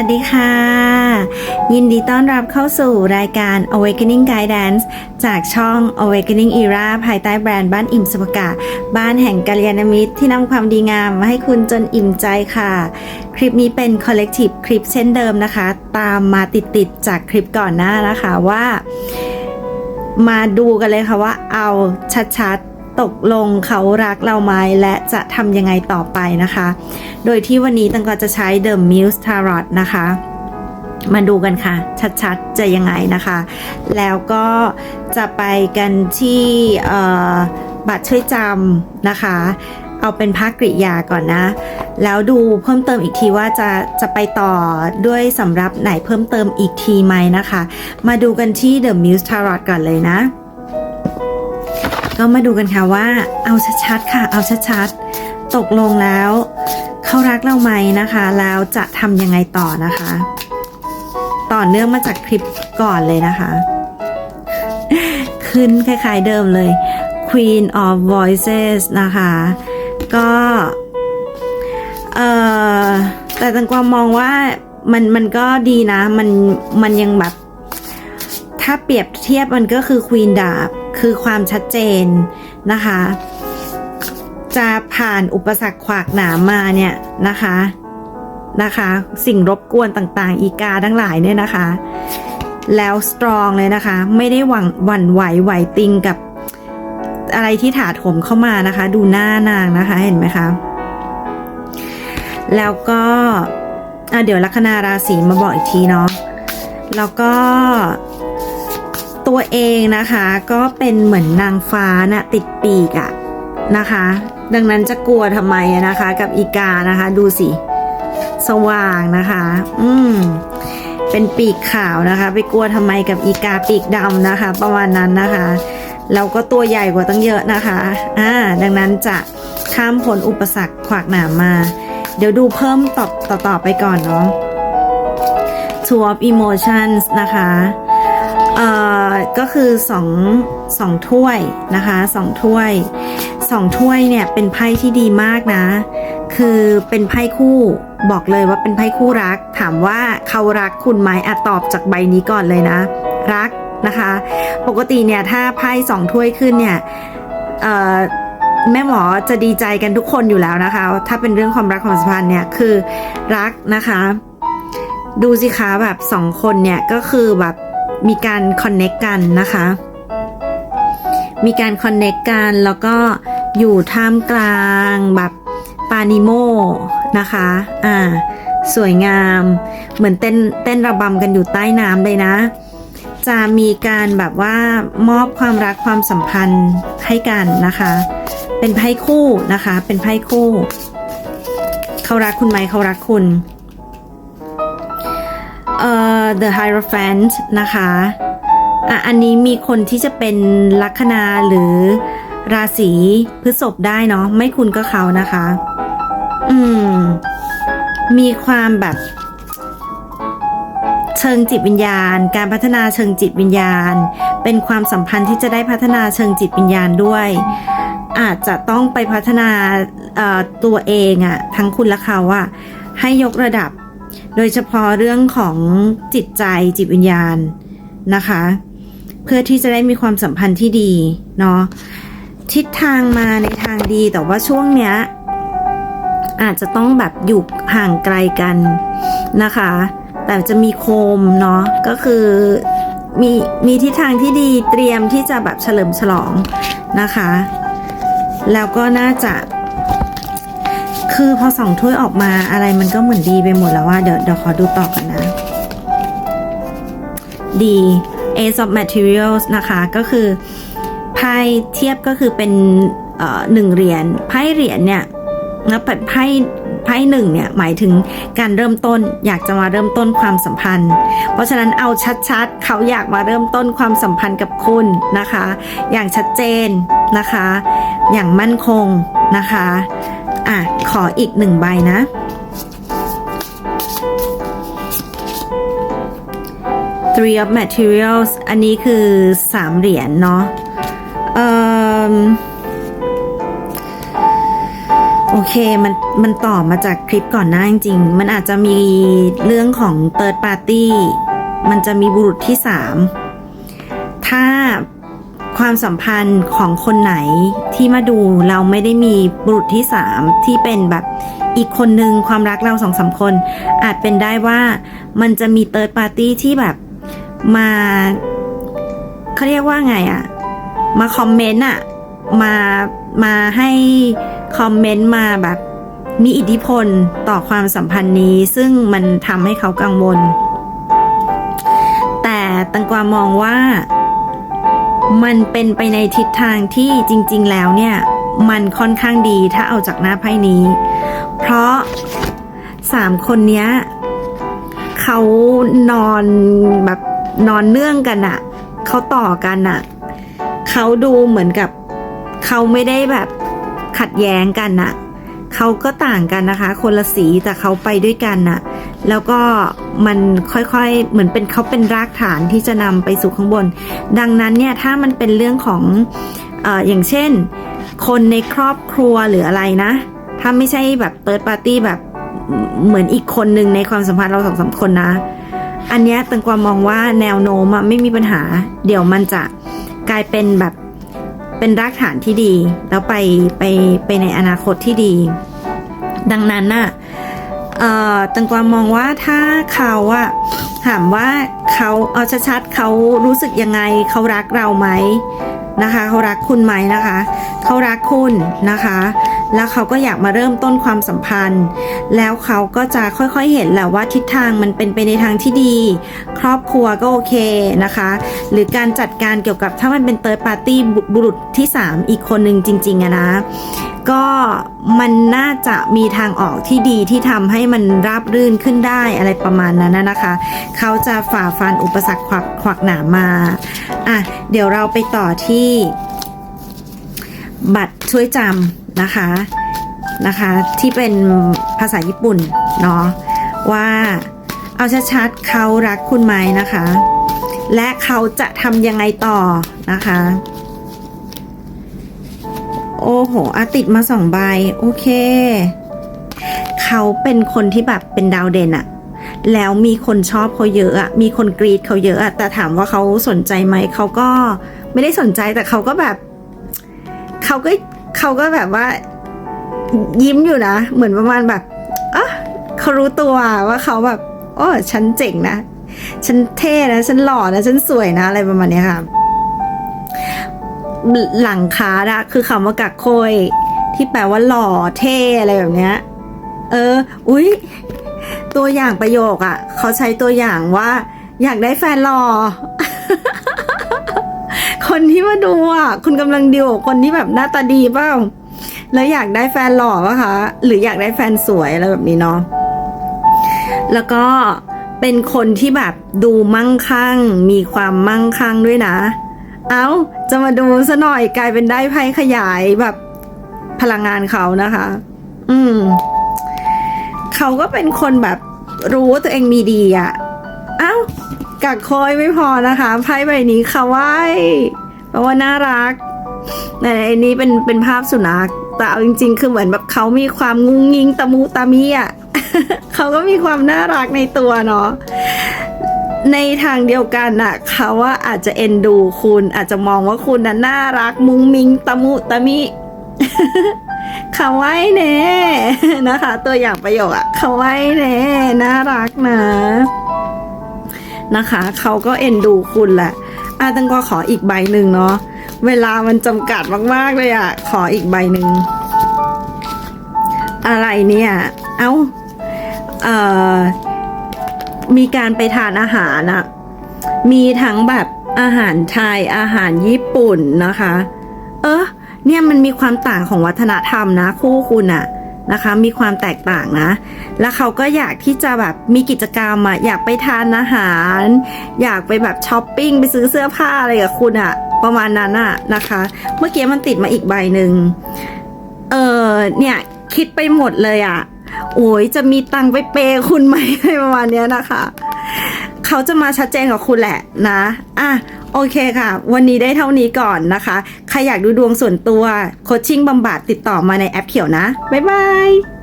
วัสดีค่ะ ยินดีต้อนรับเข้าสู่รายการ Awakening Guidance จากช่อง Awakening Era ภายใต้แบรนด์บ้านอิ่มสุภกะ บ้านแห่งกัลยาณมิตรที่นำความดีงามมาให้คุณจนอิ่มใจค่ะ คลิปนี้เป็น Collective คลิปเช่นเดิมนะคะ ตามมาติดๆจากคลิปก่อนหน้านะคะว่า มาดูกันเลยค่ะว่าเอาชัดๆ ตกลงเขารักเราไหมและจะทำยังไงต่อไปนะคะ โดยที่วันนี้ตังก็จะใช้ The Muse Tarot นะคะ มาดูกันค่ะ ชัดๆ จะยังไงนะคะ แล้วก็จะไปกันที่บัตรช่วยจำนะคะ เอาเป็นภาคกริยาก่อนนะ แล้วดูเพิ่มเติมอีกทีว่าจะจะไปต่อด้วยสำหรับไหนเพิ่มเติมอีกทีไหมนะคะ มาดูกันที่ The Muse Tarot ก่อนเลยนะ ก็มาดูกันค่ะว่า เอาชัดๆค่ะ เอาชัดๆตกลงแล้วเขารักเราไหมนะคะ แล้วจะทำยังไงต่อนะคะ ต่อเนื่องมาจากคลิปก่อนเลยนะคะ ขึ้นคล้ายๆเดิมเลย Queen of Voices นะคะ ก็เอ่อแต่ตังกวามมองว่ามันมันก็ดีนะ มันมันยังแบบ ถ้าเปรียบเทียบมันก็คือควีนดาบ คือความชัดเจนนะคะ จะผ่านอุปสรรคขวากหนามมาเนี่ยนะคะนะคะ สิ่งรบกวนต่างๆ อีกาทั้งหลายเนี่ยนะคะ แล้วสตรองเลยนะคะ ไม่ได้หวั่นหวั่นไหวไหวติงกับอะไรที่ถาถมเข้ามานะคะ ดูหน้านางนะคะเห็นไหมคะแล้วก็เดี๋ยวลัคนาราศีมาบอกอีกทีเนาะแล้วก็ ตัวเองนะคะ ก็เป็นเหมือนนางฟ้านะ่ะติดปีกอะนะคะ ดังนั้นจะกลัวทำไมนะคะ กับอีกานะคะ ดูสิ สว่างนะคะ อืมเป็นปีกขาวนะคะ ไปกลัวทำไมกับอีกาปีกดำนะคะ ประมาณนั้นนะคะแล้วก็ตัวใหญ่กว่าตั้งเยอะนะคะ อ่า ดังนั้นจะข้ามพ้นอุปสรรคขวากหนามมา เดี๋ยวดูเพิ่มต่อต่อตอไปก่อนเนาะ Two of Emotions นะคะ เอ่อก็คือสองสองถ้วยนะคะสองถ้วยสองถ้วยเนี่ยเป็นไพ่ที่ดีมากนะ คือเป็นไพ่คู่บอกเลยว่าเป็นไพ่คู่รัก ถามว่าเขารักคุณไหมอะตอบจากใบนี้ก่อนเลยนะ รักนะคะ ปกติเนี่ยถ้าไพ่สองถ้วยขึ้นเนี่ยเอ่อแม่หมอจะดีใจกันทุกคนอยู่แล้วนะคะ ถ้าเป็นเรื่องความรักความสัมพันธ์เนี่ยคือรักนะคะ ดูสิคะแบบสองคนเนี่ยก็คือแบบ มีการคอนเน็กกันนะคะ มีการคอนเน็กกันแล้วก็อยู่ท่ามกลางแบบปานิโมนะคะ อ่า สวยงาม เหมือนเต้นเต้นระบำกันอยู่ใต้น้ำเลยนะ จะมีการแบบว่ามอบความรักความสัมพันธ์ให้กันนะคะ เป็นไพ่คู่นะคะ เป็นไพ่คู่ เขารักคุณไหมเขารักคุณ อ่อ The Hierophant นะคะอะอันนี้มีคนที่จะเป็นลัคนาหรือราศีพฤษภได้เนาะไม่คุณก็เขานะคะ อืม มีความแบบ เชิงจิตวิญญาณ การพัฒนาเชิงจิตวิญญาณ เป็นความสัมพันธ์ที่จะได้พัฒนาเชิงจิตวิญญาณด้วย อาจจะต้องไปพัฒนาตัวเองอะทั้งคุณและเขาอะให้ยกระดับ โดยเฉพาะเรื่องของจิตใจจิตวิญญาณนะคะ เพื่อที่จะได้มีความสัมพันธ์ที่ดีเนาะทิศทางมาในทางดีแต่ว่าช่วงเนี้ยอาจจะต้องแบบอยู่ห่างไกลกันนะคะ แต่จะมีโคมเนาะก็คือมีมีทิศทางที่ดีเตรียมที่จะแบบเฉลิมฉลองนะคะ แล้วก็น่าจะ คือพอสองถ้วยออกมาอะไรมันก็เหมือนดีไปหมดแล้วว่าเดี๋ยวเดี๋ยวขอดูต่อกันนะ ดี Ace of Materials นะคะ ก็คือไพ่เทียบก็คือเป็นเอ่อหนึ่งเหรียญไพ่เหรียญเนี่ยนะไพ่ไพ่หนึ่งเนี่ยหมายถึงการเริ่มต้นอยากจะมาเริ่มต้นความสัมพันธ์ เพราะฉะนั้นเอาชัดๆ เขาอยากมาเริ่มต้นความสัมพันธ์กับคุณนะคะ อย่างชัดเจนนะคะ อย่างมั่นคงนะคะ อะ ขออีกหนึ่งใบนะ Three of Materials อันนี้คือสามเหรียญเนาะโโอเค มัน มันต่อมาจากคลิปก่อนหน้าจริงๆ มันอาจจะมีเรื่องของ third party มันจะมีบุรุษที่สามถ้า ความสัมพันธ์ของคนไหนที่มาดูเราไม่ได้มีบุรุษที่สามที่เป็นแบบอีกคนนึงความรักเราสองสามคน อาจเป็นได้ว่ามันจะมี third party ที่แบบมาเขาเรียกว่าไงอะมาคอมเมนต์อะมามาให้คอมเมนต์มาแบบมีอิทธิพลต่อความสัมพันธ์นี้ ซึ่งมันทำให้เขากังวล แต่ตังกวามองว่า มันเป็นไปในทิศทางที่จริง ๆ แล้วเนี่ย มันค่อนข้างดีถ้าเอาจากหน้าไพ่นี้ เพราะสามคนเนี้ยเขานอนแบบนอนเนื่องกันอะเขาต่อกันอะเขาดูเหมือนกับเขาไม่ได้แบบขัดแย้งกันอะเขาก็ต่างกันนะคะ คนละสีแต่เขาไปด้วยกันน่ะ แล้วก็มันค่อยๆ เหมือนเป็นเขาเป็นรากฐานที่จะนำไปสู่ข้างบน ดังนั้นเนี่ยถ้ามันเป็นเรื่องของออย่างเช่น คนในครอบครัวหรืออะไรนะ ถ้าไม่ใช่แบบเติร์ดปาร์ตี้แบบเหมือนอีกคนหนึ่งในความสัมพันธ์เราสองสามคนนะ อันเนี้ยตังความมองว่าแนวโน้มอะไม่มีปัญหา เดี๋ยวมันจะกลายเป็นแบบเป็นรากฐานที่ดี แล้วไปไปไปในอนาคตที่ดี ดังนั้นน่ะ ตังกวามมองว่าถ้าเขาอะถามว่าเขาเอาชัดๆเขารู้สึกยังไงเขารักเราไหมนะคะเขารักคุณไหมนะคะเขารักคุณนะคะ แล้วเขาก็อยากมาเริ่มต้นความสัมพันธ์ แล้วเขาก็จะค่อยๆเห็นแหละว่าทิศทางมันเป็นไปในทางที่ดี ครอบครัวก็โอเคนะคะ หรือการจัดการเกี่ยวกับถ้ามันเป็นเติร์ปาร์ตี้บุรุษที่ 3 อีกคนหนึ่งจริงๆอะนะ ก็มันน่าจะมีทางออกที่ดีที่ทำให้มันราบรื่นขึ้นได้อะไรประมาณนั้นนะคะ เขาจะฝ่าฟันอุปสรรคขวักขวักหนามมาอะเดี๋ยวเราไปต่อที่ บัตรช่วยจำนะคะนะคะ ที่เป็นภาษาญี่ปุ่นเนาะว่าเอาชัดๆเขารักคุณไหมนะคะ และเขาจะทำยังไงต่อนะคะ โอ้โหอาติดมาสองใบ โอเค เขาเป็นคนที่แบบเป็นดาวเด่นอะแล้วมีคนชอบเขาเยอะอะมีคนกรีดเขาเยอะอะแต่ถามว่าเขาสนใจไหม เขาก็ไม่ได้สนใจแต่เขาก็แบบ เขาก็เขาก็แบบว่า ยิ้มอยู่นะ เหมือนประมาณแบบอะเขารู้ตัวว่าเขาแบบโอ้ฉันเจ๋งนะ ฉันเท่นะ ฉันหล่อนะ ฉันสวยนะ อะไรประมาณนี้ค่ะ หลังคาอะคือคำว่ากักโคย ที่แปลว่าหล่อเท่อะไรแบบเนี้ย เออ อุ๊ย ตัวอย่างประโยคอะเขาใช้ตัวอย่างว่า อยากได้แฟนหล่อ คนที่มาดูอะคุณกำลังดิวคนที่แบบหน้าตาดีเปล่าแล้วอยากได้แฟนหล่อปะคะ หรืออยากได้แฟนสวยอะไรแบบนี้เนาะแล้วก็เป็นคนที่แบบดูมั่งคั่ง มีความมั่งคั่งด้วยนะ เอา้า จะมาดูซะหน่อยกลายเป็นได้ไพ่ขยายแบบพลังงานเขานะคะ อืม เขาก็เป็นคนแบบรู้ว่าตัวเองมีดีอะ่ะเอ้ากักคอยไม่พอนะคะไพ่ใบนี้ค่ะว่ายแปลว่าน่ารักแต่อันนี้เป็นเป็นภาพสุนัขแต่เอาจริง ๆ คือเหมือนแบบเขามีความงุ้งงิงตะมูตามีอะเขาก็มีความน่ารักในตัวเนาะ ในทางเดียวกันน่ะเขาว่าอาจจะเอ็นดูคุณอาจจะมองว่าคุณน่ะน่ารักมุ้งมิงตะมุตะมิเขาไว้เน่นะคะ ตัวอย่างประโยคอะเขาไว้เน่น่ารักนะนะคะเขาก็เอ็นดูคุณแหละอาตังก็ขออีกใบหนึ่งเนาะเวลามันจำกัดมากๆเลยอะขออีกใบหนึ่งอะไรเนี่ย เอ้าเอ่อ มีการไปทานอาหารอะมีทั้งแบบอาหารไทยอาหารญี่ปุ่นนะคะ เออเนี่ยมันมีความต่างของวัฒนธรรมนะคู่คุณอะนะคะ มีความแตกต่างนะ แล้วเขาก็อยากที่จะแบบมีกิจกรรมอะอยากไปทานอาหาร อยากไปแบบช้อปปิ้งไปซื้อเสื้อผ้าอะไรกับคุณอะประมาณนั้นอะนะคะ เมื่อกี้มันติดมาอีกใบหนึ่งเออเนี่ยคิดไปหมดเลยอะ โอ้ยจะมีตังค์ไปเปย์คุณไหมอะไรประมาณนี้นะคะ เขาจะมาชัดเจนกับคุณแหละนะอะโอเคค่ะ วันนี้ได้เท่านี้ก่อนนะคะ ใครอยากดูดวงส่วนตัวโคชชิ่งบำบัดติดต่อมาในแอปเขียวนะ บ๊ายบาย